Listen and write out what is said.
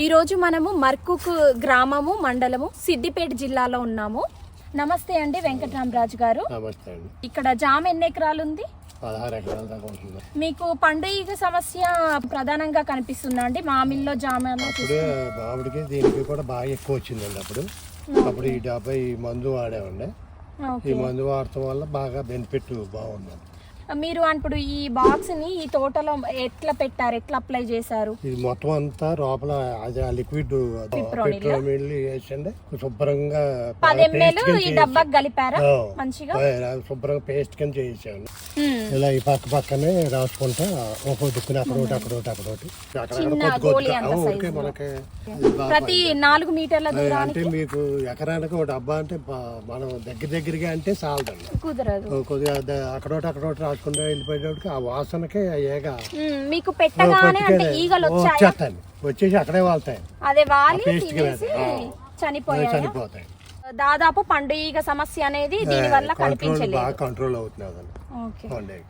ఈరోజు మనము మర్కుక్ గ్రామము మండలము సిద్దిపేట జిల్లాలో ఉన్నాము. నమస్తే అండి వెంకటరామరాజు గారు. ఇక్కడ జామ ఎన్ని ఎకరాలు ఉంది మీకు పండుగ సమస్య ప్రధానంగా కనిపిస్తుందా అండి? మామిల్లో జామ మామిడికి దీనికి కూడా బాగా ఎక్కువ వచ్చిందండి అప్పుడు. అప్పుడు ఈ డెబ్బై మందు వాడామండి. ఈ మందు వాడటం వల్ల బాగా బెనిఫిట్ బాగుందండి. మీరు ఇప్పుడు ఈ బాక్స్ని ఈ తోటలో ఎట్లా పెట్టారు? ఎట్లా అప్లై చేశారు? ఇది మొత్తం అంతా లోపల అది ఆ లిక్విడ్ శుభ్రంగా పది ఎంఎల్ ఈ డబ్బాకి కలిపారా? మంచిగా? శుభ్రంగా పేస్ట్ కింద మ్మ్. ఇలా ఈ పక్క పక్కనే రాసుకుంటా ఒక్కో దిక్కున అక్కడ ఒకటి అక్కడ ఒకటి అక్కడ ఒకటి. అక్కడ. మనకి ప్రతి నాలుగు మీటర్ల అంటే మీకు ఎకరానికి ఒక డబ్బా అంటే మనం దగ్గర దగ్గరగా అంటే చాలదండి. కుదరదు. కొద్దిగా ద- అక్కడోటి అక్కడోటి రాసుకుంటే వెళ్ళిపోయేటప్పటికి ఆ వాసనకే అయ్యేగా మ్మ్. మీకు పెట్టగానే అంటే ఈగలు వచ్చాయా? వచ్చేస్తాయి. వచ్చేసి అక్కడే వాళ్తాయి. అదే వాలి ఆ తినేసి ఆ. చనిపోయాయి? చనిపోతాయి. దాదాపు పండుగ సమస్య అనేది దీని వల్ల కనిపించలేదు. బాగా కంట్రోల్ ఓకే. పండుగ